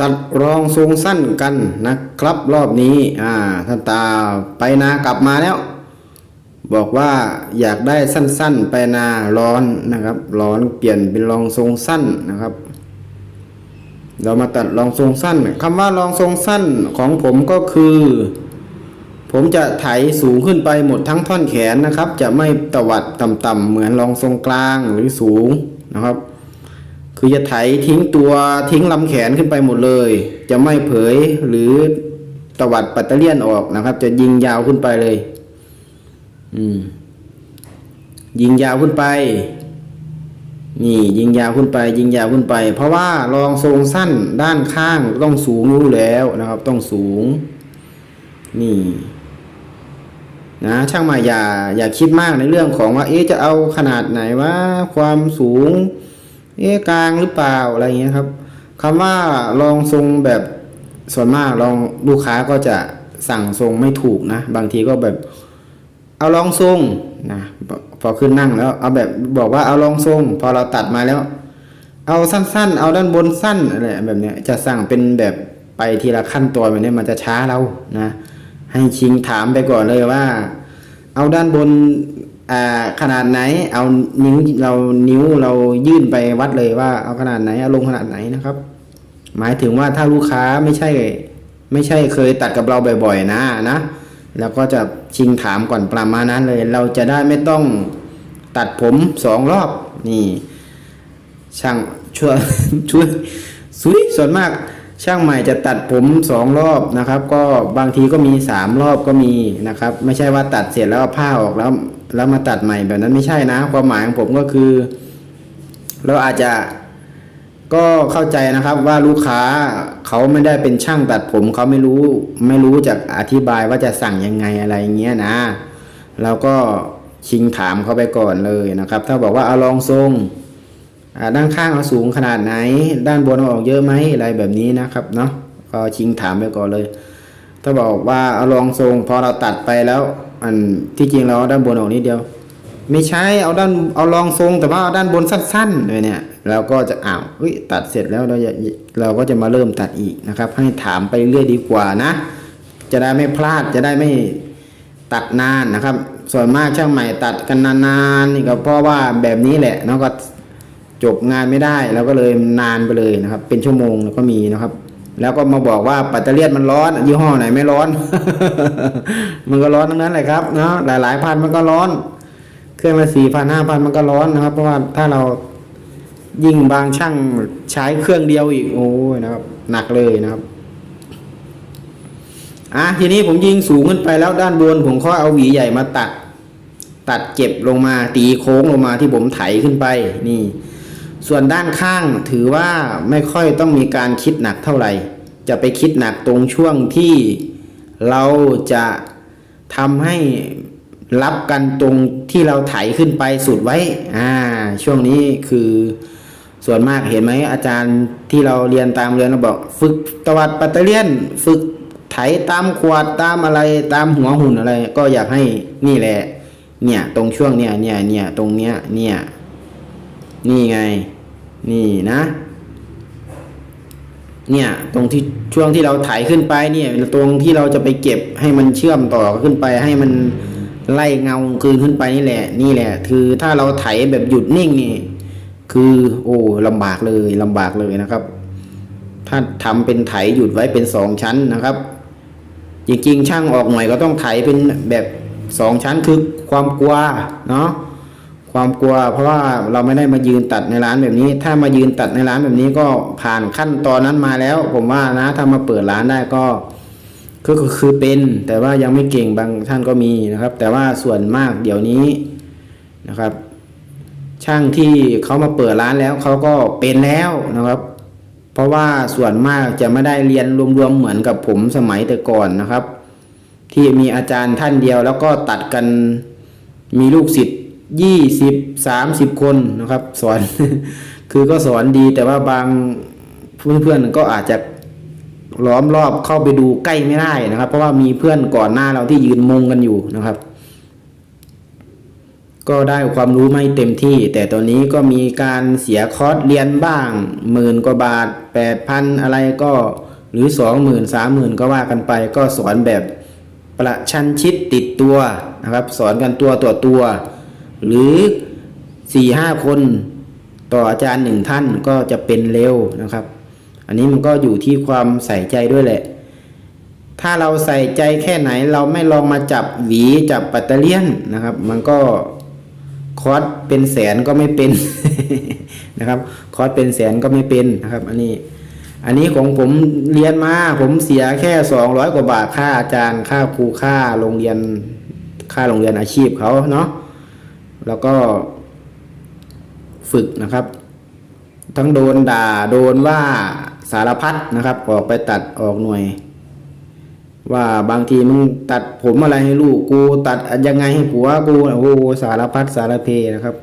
ตัดรองทรงสั้นกันนะครับรอบนี้อ่าท่านตาไปนากลับมาแล้ว บอกว่าอยากได้สั้นๆ ไปนาร้อนนะครับ ร้อนเปลี่ยนเป็นรองทรงสั้นนะครับ เรามาตัดรองทรงสั้นคำว่ารองทรงสั้นของผมก็คือ ผมจะไถสูงขึ้นไปหมดทั้งท่อนแขนนะครับ จะไม่ตวัดต่ำๆเหมือนรองทรงกลางหรือสูงนะครับ คือจะไถทิ้งตัวทิ้งลำแขนขึ้นไปหมดเลย จะไม่เผยหรือตวัดปัตเตเลียนออกนะครับ จะยิงยาวขึ้นไปเลย อืม ยิงยาวขึ้นไป นี่ ยิงยาวขึ้นไป ยิงยาวขึ้นไป เพราะว่ารองทรงสั้นด้านข้างต้องสูงอยู่แล้วนะครับ ต้องสูง นี่นะช่างมาอย่าอย่าคิดมากในเรื่องของว่า เอ๊ะจะเอาขนาดไหนว่าความสูง เอ๊ะกลางหรือเปล่าอะไรเงี้ยครับคำว่ารองทรงแบบส่วนมากลองลูกค้าก็จะสั่งทรงไม่ถูกนะ บางทีก็แบบ เอารองทรงนะพอขึ้นนั่งแล้ว เอาแบบบอกว่าเอารองทรง พอเราตัดมาแล้ว เอาสั้นๆ เอาด้านบนสั้นอะไรแบบเนี้ยจะสั่งเป็นแบบไปทีละขั้นตอนแบบนี้มันจะช้าเรานะ ให้ชิงถามไปก่อนเลยว่า เอาด้านบน ขนาดไหน เอานิ้วเรานิ้วเรายื่นไปวัดเลยว่าเอาขนาดไหนเอาลงขนาดไหนนะครับ หมายถึงว่าถ้าลูกค้าไม่ใช่ ไม่ใช่เคยตัดกับเราบ่อย ๆ นะนะแล้วก็จะชิงถามก่อนประมาณนั้นเลย เราจะได้ไม่ต้องตัดผมสองรอบนี่ ช่างช่วยช่วยสุยส่วนมาก ช่างใหม่จะตัดผมสองรอบนะครับ ก็บางทีก็มีสามรอบก็มีนะครับ ไม่ใช่ว่าตัดเสร็จแล้วผ้าออกแล้ว แล้วมาตัดใหม่แบบนั้นไม่ใช่นะ ความหมายของผมก็คือ เราอาจจะก็เข้าใจนะครับว่าลูกค้าเขาไม่ได้เป็นช่างตัดผมเขาไม่รู้ไม่รู้จะอธิบายว่าจะสั่งยังไงอะไรเงี้ยนะเราก็ชิงถามเขาไปก่อนเลยนะครับ ถ้าบอกว่าเอาลองทรงด้านข้างเอาสูงขนาดไหน ด้านบนเอาออกเยอะไหมอะไรแบบนี้นะครับเนาะก็ชิงถามไปก่อนเลย ถ้าบอกว่าเอารองทรงพอเราตัดไปแล้ว อันที่จริงเราเอาด้านบนออกนิดเดียว ไม่ใช่เอาด้านเอารองทรงแต่ว่าเอาด้านบนสั้นๆเลยเนี่ยเราก็จะอ้าวตัดเสร็จแล้วเราจะเราก็จะมาเริ่มตัดอีกนะครับ ให้ถามไปเรื่อยดีกว่านะ จะได้ไม่พลาดจะได้ไม่ตัดนานนะครับ ส่วนมากช่างใหม่ตัดกันนานๆนี่ก็เพราะว่าแบบนี้แหละเนาะก็จบงานไม่ได้เราก็เลยนานไปเลยนะครับ เป็นชั่วโมงแล้วก็มีนะครับ แล้วก็มาบอกว่าปัตเตอร์เลียนมันร้อน ยี่ห้อไหนไม่ร้อน มันก็ร้อนทั้งนั้นแหละครับเนาะหลาย ๆ พันมันก็ร้อน เครื่องละสี่พันห้าพันมันก็ร้อนนะครับ เพราะว่าถ้าเรายิ่งบางช่างใช้เครื่องเดียวอีกโอ้ยนะครับ หนักเลยนะครับอะทีนี้ผมยิงสูงขึ้นไปแล้วด้านบนผมก็เอาหวีใหญ่มาตัด ตัดเก็บลงมาตีโค้งลงมาที่ผมไถขึ้นไปนี่ ส่วนด้านข้างถือว่าไม่ค่อยต้องมีการคิดหนักเท่าไหร่ จะไปคิดหนักตรงช่วงที่เราจะทำให้รับกันตรงที่เราไถขึ้นไปสุดไว้ อ่า ช่วงนี้คือส่วนมากเห็นไหมอาจารย์ที่เราเรียนตามเรียนเราบอก ฝึกตวัดปัตเตเลียน ฝึกไถตามขวดตามอะไรตามหัวหุ่นอะไร ก็อยากให้นี่แหละ เนี่ย ตรงช่วงเนี่ยเนี่ยเนี่ยตรงเนี้ยเนี่ย นี่ไง นี่นะ เนี่ยตรงที่ช่วงที่เราไถขึ้นไปเนี่ยตรงที่เราจะไปเก็บให้มันเชื่อมต่อขึ้นไปให้มันไล่เงาคืนขึ้นไปนี่แหละ นี่แหละ คือถ้าเราไถแบบหยุดนิ่งนี่คือ โอ้ลำบากเลยลำบากเลยนะครับ ถ้าทำเป็นไถหยุดไว้เป็นสองชั้นนะครับ จริงๆช่างออกหน่อยก็ต้องไถเป็นแบบสองชั้นคือความกลัวเนาะ ความกลัว เพราะว่าเราไม่ได้มายืนตัดในร้านแบบนี้ ถ้ามายืนตัดในร้านแบบนี้ก็ผ่านขั้นตอนนั้นมาแล้ว ผมว่านะถ้ามาเปิดร้านได้ก็ก็คือคือเป็น แต่ว่ายังไม่เก่งบางท่านก็มีนะครับ แต่ว่าส่วนมากเดี๋ยวนี้นะครับ ช่างที่เขามาเปิดร้านแล้วเขาก็เป็นแล้วนะครับ เพราะว่าส่วนมากจะไม่ได้เรียนรวมๆเหมือนกับผมสมัยแต่ก่อนนะครับ ที่มีอาจารย์ท่านเดียวแล้วก็ตัดกันมีลูกศิษย์ ยี่สิบสามสิบคนนะครับ สอน คือก็สอนดีแต่ว่าบางเพื่อนๆก็อาจจะล้อมรอบเข้าไปดูใกล้ไม่ได้นะครับ เพราะว่ามีเพื่อนก่อนหน้าเราที่ยืนมุงกันอยู่นะครับ ก็ได้ความรู้ไม่เต็มที่ แต่ตอนนี้ก็มีการเสียคอร์สเรียนบ้างหมื่นกว่าบาทแปดพันอะไรก็หรือสองหมื่นสามหมื่นก็ว่ากันไป ก็สอนแบบประชันชิดติดตัวนะครับ สอนกันตัวต่อตัว หรือสี่ห้าคนต่ออาจารย์หนึ่งท่านก็จะเป็นเร็วนะครับ อันนี้มันก็อยู่ที่ความใส่ใจด้วยแหละ ถ้าเราใส่ใจแค่ไหนเราไม่ลองมาจับหวีจับปัตเตเลียนนะครับ มันก็คอร์สเป็นแสนก็ไม่เป็นนะครับ คอร์สเป็นแสนก็ไม่เป็นนะครับ อันนี้ อันนี้ของผมเรียนมาผมเสียแค่สองร้อยกว่าบาทค่าอาจารย์ค่าครูค่าโรงเรียนค่าโรงเรียนอาชีพเขาเนาะ แล้วก็ฝึกนะครับ ทั้งโดนด่าโดนว่าสารพัดนะครับ ออกไปตัดออกหน่วย ว่าบางทีมึงตัดผมอะไรให้ลูกกู ตัดยังไงให้ผัวกูโอ้สารพัดสารเพนะครับ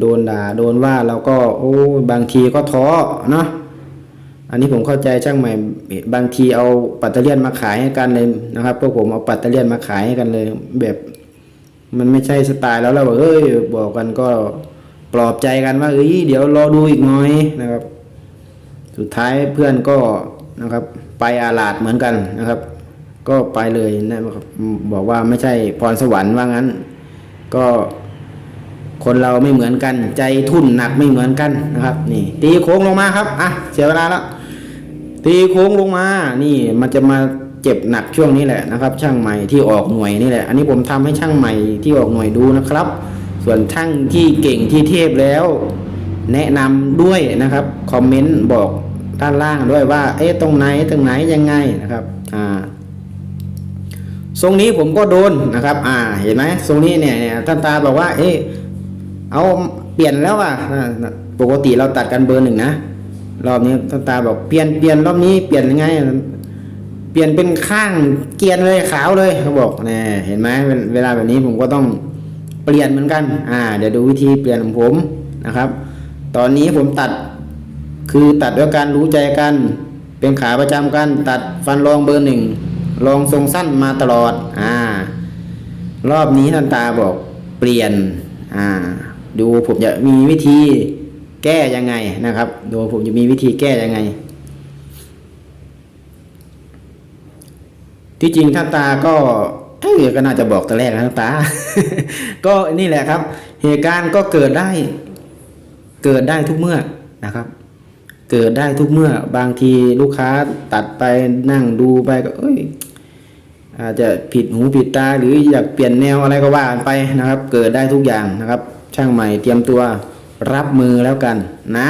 โดนด่าโดนว่าเราก็ โอ้บางทีก็ท้อเนาะอันนี้ผมเข้าใจช่างใหม่บางทีเอาปัตเตอร์เลียนมาขายให้กันเลยนะครับพวกผมเอาปัตเตอร์เลียนมาขายให้กันเลยแบบ มันไม่ใช่สไตล์แล้วเราบอกเอ้ยบอกกันก็ปลอบใจกันว่าเอ้ยเดี๋ยวรอดูอีกหน่อยนะครับ สุดท้ายเพื่อนก็นะครับ ไปอาลาดเหมือนกันนะครับ ก็ไปเลยนะครับบอกว่าไม่ใช่พรสวรรค์ว่างั้น ก็คนเราไม่เหมือนกัน ใจทุ่นหนักไม่เหมือนกันนะครับ นี่ ตีโค้งลงมาครับอะเสียเวลาแล้วตีโค้งลงมา นี่มันจะมา เจ็บหนักช่วงนี้แหละนะครับ ช่างใหม่ที่ออกหน่วยนี่แหละ อันนี้ผมทำให้ช่างใหม่ที่ออกหน่วยดูนะครับ ส่วนช่างที่เก่งที่เทพแล้ว แนะนำด้วยนะครับคอมเมนต์บอกด้านล่างด้วยว่า เอ๊ะตรงไหนตรงไหนยังไงนะครับอ่าทรงนี้ผมก็โดนนะครับ อ่า เห็นไหมทรงนี้เนี่ยเนี่ยท่านตาบอกว่า เอ๊ะเอาเปลี่ยนแล้วอะปกติเราตัดกันเบอร์หนึ่งนะรอบนี้ท่านตาบอกเปลี่ยนเปลี่ยนรอบนี้เปลี่ยนยังไง เปลี่ยนเป็นข้างเกียนเลยขาวเลยเขาบอกเนี่ยเห็นไหมเวลาแบบนี้ผมก็ต้องเปลี่ยนเหมือนกัน อ่า เดี๋ยวดูวิธีเปลี่ยนของผมนะครับ ตอนนี้ผมตัดคือตัดด้วยการรู้ใจกัน เป็นขาประจำกัน ตัดฟันรองเบอร์หนึ่งรองทรงสั้นมาตลอด อ่า รอบนี้ท่านตาบอกเปลี่ยน อ่า ดูผมจะมีวิธีแก้ยังไงนะครับ ดูผมจะมีวิธีแก้ยังไง ที่จริงท่านตาก็เอ้ยก็น่าจะบอกแต่แรกนะท่านตา ก็นี่แหละครับ เหตุการณ์ก็เกิดได้ เกิดได้ทุกเมื่อนะครับ เกิดได้ทุกเมื่อ บางทีลูกค้าตัดไปนั่งดูไปก็ เอ้ย อาจจะผิดหูผิดตาหรืออยากเปลี่ยนแนวอะไรก็ว่ากันไปนะครับ เกิดได้ทุกอย่างนะครับ ช่างใหม่เตรียมตัวรับมือแล้วกันนะ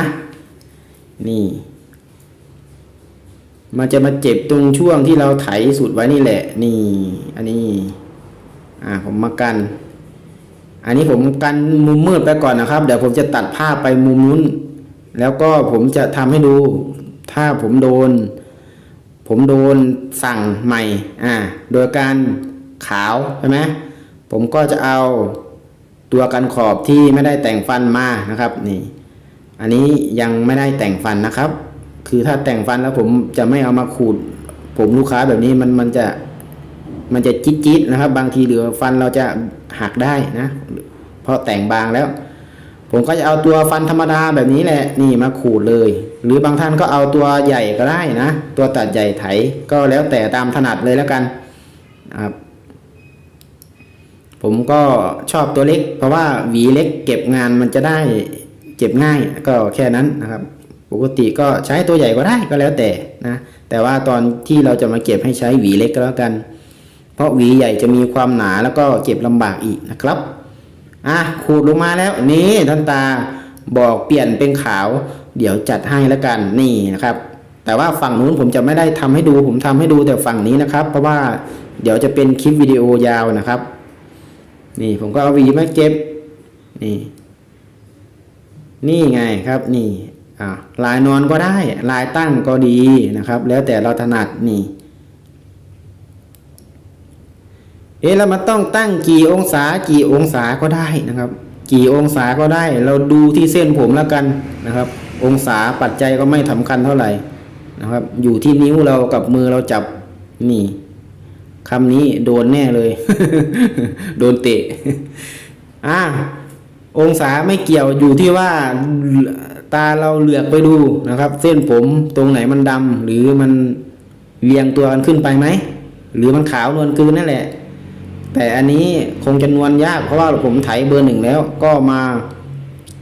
นี่ มันจะมาเจ็บตรงช่วงที่เราไถสุดไว้นี่แหละ นี่ อันนี้ อ่า ผมมากัน อันนี้ผมกันมุมมืดไปก่อนนะครับ เดี๋ยวผมจะตัดภาพไปมุมนู้น แล้วก็ผมจะทำให้ดู ถ้าผมโดน ผมโดนสั่งใหม่ อ่า โดยการขาวใช่ไหมผมก็จะเอาตัวกันขอบที่ไม่ได้แต่งฟันมานะครับ นี่ อันนี้ยังไม่ได้แต่งฟันนะครับ คือถ้าแต่งฟันแล้วผมจะไม่เอามาขูด ผมลูกค้าแบบนี้มันมันจะมันจะจิ๊ดจิ๊ดนะครับ บางทีเหลือฟันเราจะหักได้นะเพราะแต่งบางแล้ว ผมก็จะเอาตัวฟันธรรมดาแบบนี้แหละนี่มาขูดเลย หรือบางท่านก็เอาตัวใหญ่ก็ได้นะ ตัวตัดใหญ่ไถก็แล้วแต่ตามถนัดเลยแล้วกันครับผมก็ชอบตัวเล็ก เพราะว่าหวีเล็กเก็บงานมันจะได้เก็บง่ายก็แค่นั้นนะครับ ปกติก็ใช้ตัวใหญ่ก็ได้ก็แล้วแต่นะแต่ว่าตอนที่เราจะมาเก็บให้ใช้หวีเล็กก็แล้วกัน เพราะหวีใหญ่จะมีความหนาแล้วก็เก็บลำบากอีกนะครับอะขูดลงมาแล้วนี่ท่านตาบอกเปลี่ยนเป็นขาว เดี๋ยวจัดให้แล้วกันนี่นะครับ แต่ว่าฝั่งนู้นผมจะไม่ได้ทำให้ดูผมทำให้ดูแต่ฝั่งนี้นะครับ เพราะว่าเดี๋ยวจะเป็นคลิปวิดีโอยาวนะครับ นี่ผมก็เอาหวีมาเก็บนี่นี่ไงครับนี่ ลายนอนก็ได้ ลายตั้งก็ดีนะครับ แล้วแต่เราถนัดนี่ เอ๊ะแล้วมันต้องตั้งกี่องศากี่องศาก็ได้นะครับ กี่องศาก็ได้ เราดูที่เส้นผมแล้วกันนะครับ องศาปัจจัยก็ไม่สำคัญเท่าไหร่นะครับ อยู่ที่นิ้วเรากับมือเราจับนี่คำนี้โดนแน่เลย โดนเตะอ่าองศาไม่เกี่ยวอยู่ที่ว่า ตาเราเหลือกไปดูนะครับ เส้นผมตรงไหนมันดำหรือมันเรียงตัวกันขึ้นไปไหมหรือมันขาวนวลคืนนั่นแหละ แต่อันนี้คงจะนวลยากเพราะว่าผมไถเบอร์หนึ่งแล้วก็มา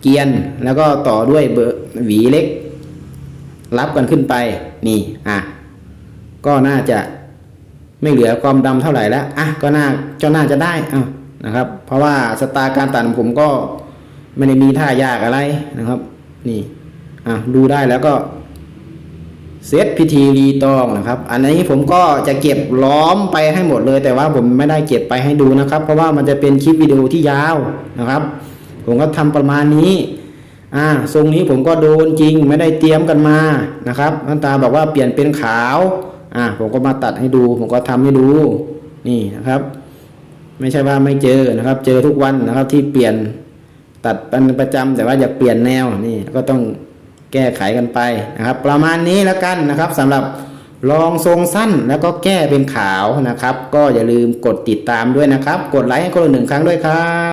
เกียนแล้วก็ต่อด้วยเบอร์หวีเล็ก รับกันขึ้นไปนี่อะก็น่าจะไม่เหลือความดำเท่าไหร่แล้วอะก็น่าก็น่าจะได้อะนะครับ เพราะว่าสตล์การตัดของผมก็ไม่ได้มีท่ายากอะไรนะครับ นี่อะดูได้แล้วก็เซตพิธีรีตองนะครับ อันนี้ผมก็จะเก็บล้อมไปให้หมดเลย แต่ว่าผมไม่ได้เก็บไปให้ดูนะครับ เพราะว่ามันจะเป็นคลิปวิดีโอที่ยาวนะครับ ผมก็ทำประมาณนี้อ่าทรงนี้ผมก็โดนจริงไม่ได้เตรียมกันมานะครับน้าตาบอกว่าเปลี่ยนเป็นขาวอ่าผมก็มาตัดให้ดู ผมก็ทำให้ดูนี่นะครับ ไม่ใช่ว่าไม่เจอนะครับ เจอทุกวันนะครับที่เปลี่ยน ตัดเป็นประจำแต่ว่าอยากเปลี่ยนแนวนี่ก็ต้องแก้ไขกันไปนะครับ ประมาณนี้แล้วกันนะครับสำหรับลองทรงสั้นแล้วก็แก้เป็นขาวนะครับ ก็อย่าลืมกดติดตามด้วยนะครับ กดไลค์ให้คนหนึ่งครั้งด้วยครับ